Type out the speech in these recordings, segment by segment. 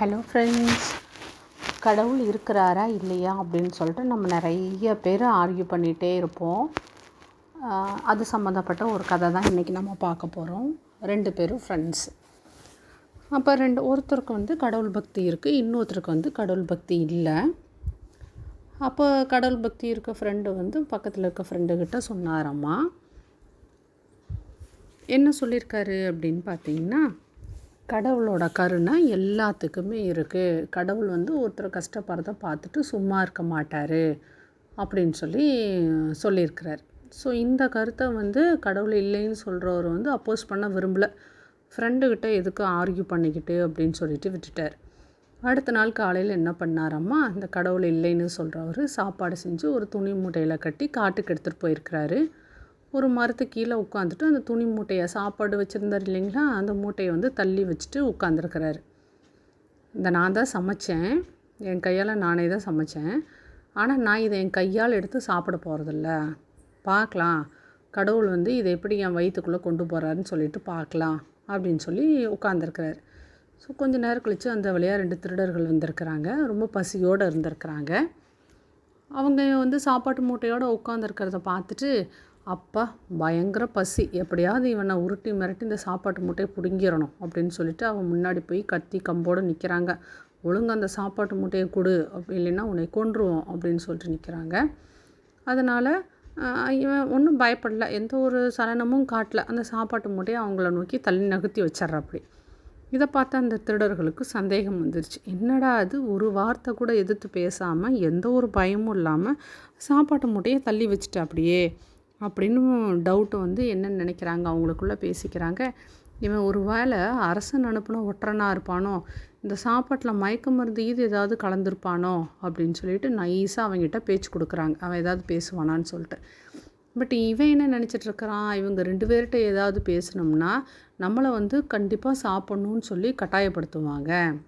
Hello friends கடவுள் இருக்கிறாரா இல்லையா அப்படின்னு சொல்லிட்டு நம்ம நிறைய பேர் ஆர்கியூ பண்ணிகிட்டே இருப்போம். அது சம்மந்தப்பட்ட ஒரு கதை தான் இன்றைக்கி நம்ம பார்க்க போகிறோம் ரெண்டு பேரும் ஃப்ரெண்ட்ஸ் அப்போ ரெண்டு ஒருத்தருக்கு வந்து கடவுள் பக்தி இருக்குது இன்னொருத்தருக்கு வந்து கடவுள் பக்தி இல்லை. அப்போ கடவுள் பக்தி இருக்க ஃப்ரெண்டு வந்து பக்கத்தில் இருக்க ஃப்ரெண்டுக்கிட்ட சொன்னாரம்மா என்ன சொல்லியிருக்காரு அப்படின்னு பார்த்தீங்கன்னா கடவுளோட கருணை எல்லாத்துக்குமே இருக்குது கடவுள் வந்து ஒருத்தர் கஷ்டப்படுறத பார்த்துட்டு சும்மா இருக்க மாட்டார் அப்படின்னு சொல்லி சொல்லியிருக்கிறார். ஸோ இந்த கருத்தை வந்து கடவுள் இல்லைன்னு சொல்கிறவர் வந்து அப்போஸ் பண்ண விரும்பலை. ஃப்ரெண்டுக்கிட்ட எதுக்கு ஆர்கியூ பண்ணிக்கிட்டு அப்படின்னு சொல்லிட்டு விட்டுட்டார். அடுத்த நாள் காலையில் என்ன பண்ணாரம்மா? அந்த கடவுள் இல்லைன்னு சொல்கிறவர் சாப்பாடு செஞ்சு ஒரு துணி மூட்டையில் கட்டி காட்டுக்கு எடுத்துகிட்டு போயிருக்கிறாரு. ஒரு மரத்து கீழே உட்காந்துட்டு அந்த துணி மூட்டையை சாப்பாடு வச்சுருந்தார் இல்லைங்களா? அந்த மூட்டையை வந்து தள்ளி வச்சுட்டு உட்காந்துருக்கிறாரு. இந்த நான் தான் சமைச்சேன். என் கையால் நானே தான் சமைச்சேன். ஆனால் நான் இதை என் கையால் எடுத்து சாப்பிட போகிறதில்ல பார்க்கலாம். கடவுள் வந்து இதை எப்படி என் வயிற்றுக்குள்ளே கொண்டு போகிறாருன்னு சொல்லிட்டு பார்க்கலாம் அப்படின்னு சொல்லி உட்காந்துருக்கிறார். ஸோ கொஞ்சம் நேரம் கழித்து அந்த வழியாக ரெண்டு திருடர்கள் வந்திருக்கிறாங்க. ரொம்ப பசியோடு இருந்திருக்கிறாங்க. அவங்க வந்து சாப்பாட்டு மூட்டையோடு உட்காந்துருக்கிறத பார்த்துட்டு அப்பா பயங்கர பசி. எப்படியாவது இவனை உருட்டி மிரட்டி இந்த சாப்பாட்டு மூட்டையை பிடுங்கிடணும் அப்படின்னு சொல்லிட்டு அவன் முன்னாடி போய் கத்தி கம்போடு நிற்கிறாங்க ஒழுங்கு அந்த சாப்பாட்டு மூட்டையை கொடு அப்படி இல்லைன்னா உன்னை கொன்றுவோம் அப்படின்னு சொல்லிட்டு நிற்கிறாங்க அதனால் இவன் ஒன்றும் பயப்படல. எந்த ஒரு சலனமும் காட்டல. அந்த சாப்பாட்டு மூட்டையை அவங்கள நோக்கி தள்ளி நகர்த்தி வச்சிட்றாப்படி. இதை பார்த்து அந்த திருடர்களுக்கு சந்தேகம் வந்துருச்சு. என்னடா அது? ஒரு வார்த்தை கூட எதிர்த்து பேசாமல் எந்த ஒரு பயமும் இல்லாமல் சாப்பாட்டு மூட்டையை தள்ளி வச்சுட்டு அப்படியே அப்படின்னு டவுட்டு வந்து என்னென்னு நினைக்கிறாங்க அவங்களுக்குள்ளே பேசிக்கிறாங்க. இவன் ஒரு வேளை அரசன் அனுப்பின ஒற்றனாக இருப்பானோ? இந்த சாப்பாட்டில் மயக்க மருந்து இது ஏதாவது கலந்துருப்பானோ? அப்படின்னு சொல்லிட்டு நைஸாக அவங்ககிட்ட பேச்சு கொடுக்குறாங்க. அவன் ஏதாவது பேசுவானான்னு சொல்லிட்டு. பட் இவன் என்ன நினச்சிட்ருக்கிறான் இவங்க ரெண்டு பேர்கிட்ட ஏதாவது பேசினோம்னா நம்மளை வந்து கண்டிப்பாக சாப்பிட்ணுன்னு சொல்லி கட்டாயப்படுத்துவாங்க.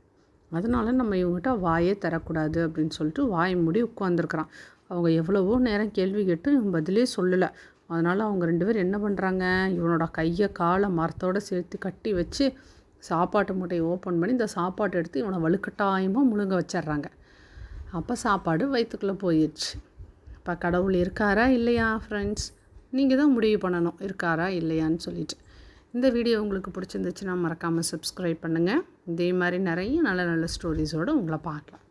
அதனால் நம்ம இவங்ககிட்ட வாயே தரக்கூடாது அப்படின்னு சொல்லிட்டு வாய் மூடி உட்காந்துருக்குறான் அவங்க எவ்வளவோ நேரம் கேள்வி கேட்டு பதிலே சொல்லலை. அதனால் அவங்க ரெண்டு பேரும் என்ன பண்ணுறாங்க இவனோட கையை காலை மரத்தோடு சேர்த்து கட்டி வச்சு சாப்பாட்டு மூட்டையை ஓப்பன் பண்ணி இந்த சாப்பாட்டை எடுத்து இவனை வலுக்கட்டாயமாக முழுங்க வச்சிட்றாங்க. அப்போ சாப்பாடு வயிற்றுக்குள்ளே போயிடுச்சு இப்போ கடவுள் இருக்காரா இல்லையா ஃப்ரெண்ட்ஸ் நீங்கள் தான் முடிவு பண்ணணும். இருக்காரா இல்லையான்னு சொல்லிட்டு. இந்த வீடியோ உங்களுக்கு பிடிச்சிருந்துச்சுன்னா மறக்காமல் சப்ஸ்கிரைப் பண்ணுங்கள் இதே மாதிரி நிறைய நல்ல நல்ல ஸ்டோரிஸோடு உங்களை பார்க்கலாம்.